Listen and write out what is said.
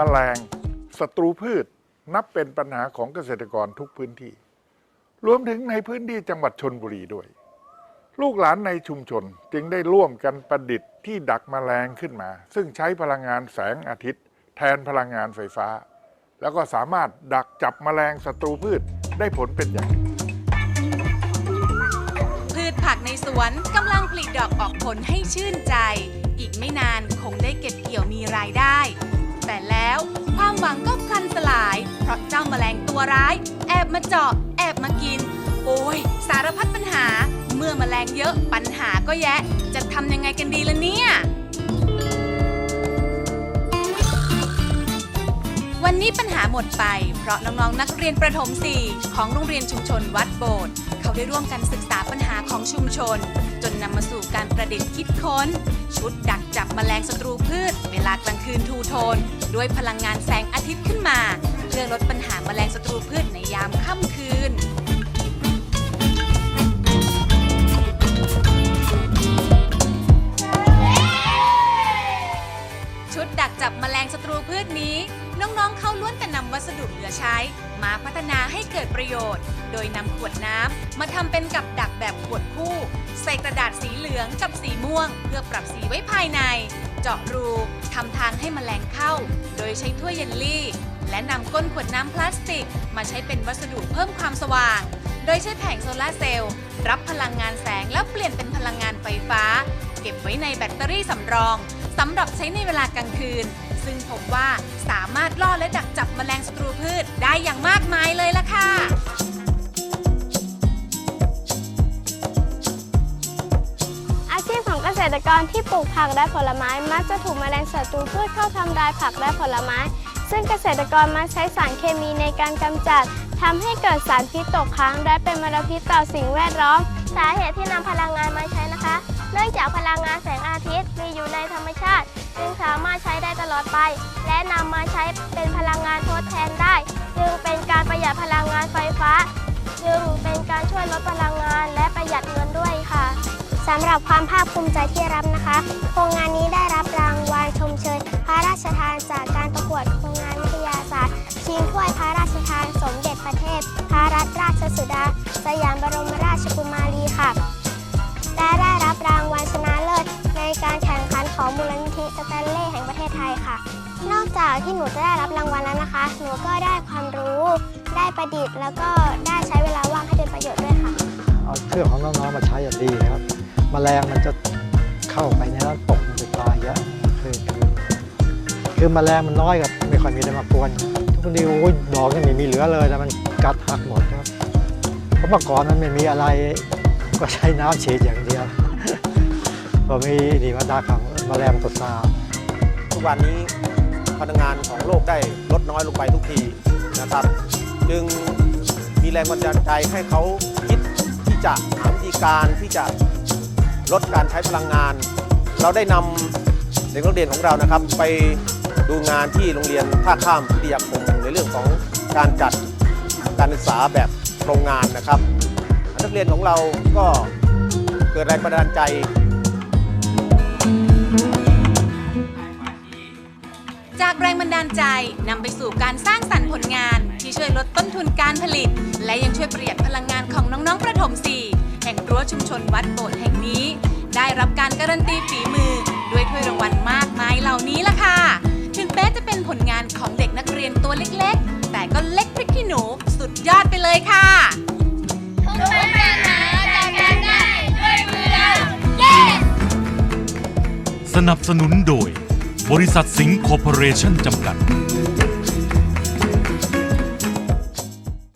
มแมลงศัตรูพืช นับเป็นปัญหาของเกษตรกรทุกพื้นที่ รวมถึงในพื้นที่จังหวัดชนบุรีด้วย ลูกหลานในชุมชนจึงได้ร่วมกันประดิษฐ์ที่ดักแมลงขึ้นมา ซึ่งใช้พลังงานแสงอาทิตย์ แทนพลังงานไฟฟ้า แล้วก็สามารถดักจับแมลงศัตรูพืชได้ผลเป็นอย่าง พืชผักในสวนกำลังผลิดอกออกผลให้ชื่นใจ อีกไม่นานคงได้เก็บเกี่ยวมีรายได้ แต่แล้วความหวังก็พลันสลาย เพราะเจ้าแมลงตัวร้าย แอบมาเจาะแอบมากิน โอ้ย สารพัดปัญหา เมื่อแมลงเยอะปัญหาก็แยะ จะทำยังไงกันดีล่ะเนี่ย วันนี้ปัญหาหมดไป เพราะน้องๆนักเรียนประถม 4 ของโรงเรียนชุมชนวัดโบสถ์เขาได้ร่วมกันศึกษาปัญหาของชุมชน จนนำมาสู่การประดิษฐ์คิดค้น ชุดดักจับแมลงศัตรูพืช เวลากลางคืนทูโทน ด้วยพลังงานแสงอาทิตย์ขึ้นมา เพื่อลดปัญหาแมลงศัตรูพืชในยามค่ำคืน วัสดุเหลือใช้ มาพัฒนาให้เกิดประโยชน์ โดยนำขวดน้ำมาทำเป็นกับดักแบบขวดคู่ ใส่กระดาษสีเหลืองกับสีม่วง เพื่อปรับสีไว้ภายใน เจาะรูทำทางให้แมลงเข้า โดยใช้ถ้วยเยลลี่ และนำก้นขวดน้ำพลาสติก มาใช้เป็นวัสดุเพิ่มความสว่าง โดยใช้แผงโซลาร์เซลล์รับพลังงานแสงแล้วเปลี่ยนเป็นพลังงานไฟฟ้า เก็บไว้ในแบตเตอรี่สำรอง สำหรับใช้ในเวลากลางคืน ซึ่งพบว่าสามารถล่อและดักจับแมลงศัตรูพืชได้อย่างมากมายเลยล่ะค่ะอาชีพของเกษตรกรที่ปลูกผักและผลไม้มักจะถูกแมลงศัตรูพืชเข้าทำลายผักและผลไม้ ซึ่งเกษตรกรมักใช้สารเคมีในการกำจัดทำให้เกิดสารพิษตกค้างและเป็นมลพิษต่อสิ่งแวดล้อม สาเหตุที่นำพลังงาน อดไป และนำมาใช้เป็นพลังงานทดแทนได้ จึงเป็นการประหยัดพลังงานไฟฟ้า จึงเป็นการช่วยลดพลังงานและประหยัดเงินด้วยค่ะสำหรับความภาคภูมิใจที่รับนะคะ โครงงานนี้ได้รับรางวัลชมเชย พระราชทานจากการประกวดโครงงานวิทยาศาสตร์ ชิงถ้วยพระราชทานสมเด็จพระเทพพระรัตนราชสุดา ค่ะ นอกจากที่หนูจะได้รับรางวัลแล้วนะคะ หนูก็ได้ความรู้ ได้ประดิษฐ์ แล้วก็ได้ใช้เวลาว่างให้เป็นประโยชน์ด้วยค่ะ เอาเครื่องของน้องๆมาใช้อย่างดีครับแมลงมันจะเข้าไปในนั้นตกมันจะตายเยอะคือคือคือแมลงมันน้อยกับไม่ค่อยมีอะไรมากวนทุกทีโอ้ยดอกนี่ไม่มีเหลือเลยแต่มันกัดหักหมดครับเพราะเมื่อก่อนมันไม่มีอะไรก็ใช้น้ำฉีดอย่างเดียวพอมีนี่มาดาขังแมลงตัวซา กวันนี้พลังงานของโลกได้ลดน้อยลงไปทุกทีนะครับ จึงมีแรงบันดาลใจให้เขาคิดที่จะหาวิธีการที่จะลดการใช้พลังงาน เราได้นำเด็กนักเรียนของเรานะครับ ไปดูงานที่โรงเรียนท่าข้ามพิทยาคมในเรื่องของการจัดการศึกษาแบบโรงงานนะครับนักเรียนของเราก็เกิดแรงบันดาลใจ จากแรงบันดาลใจนำไปสู่การสร้างสรรค์ผลงาน ที่ช่วยลดต้นทุนการผลิต และยังช่วยประหยัดพลังงานของน้องๆประถม4แห่งรั้วชุมชนวัดโบสถ์แห่งนี้ ได้รับการการันตีฝีมือ ด้วยถ้วยรางวัลมากมายเหล่านี้ล่ะค่ะ ถึงแม้จะเป็นผลงานของเด็กนักเรียนตัวเล็กๆ แต่ก็เล็กพริกขี้หนูสุดยอดไปเลยค่ะสนับสนุนโดย บริษัทสิงห์คอร์ปอเรชั่นจำกัด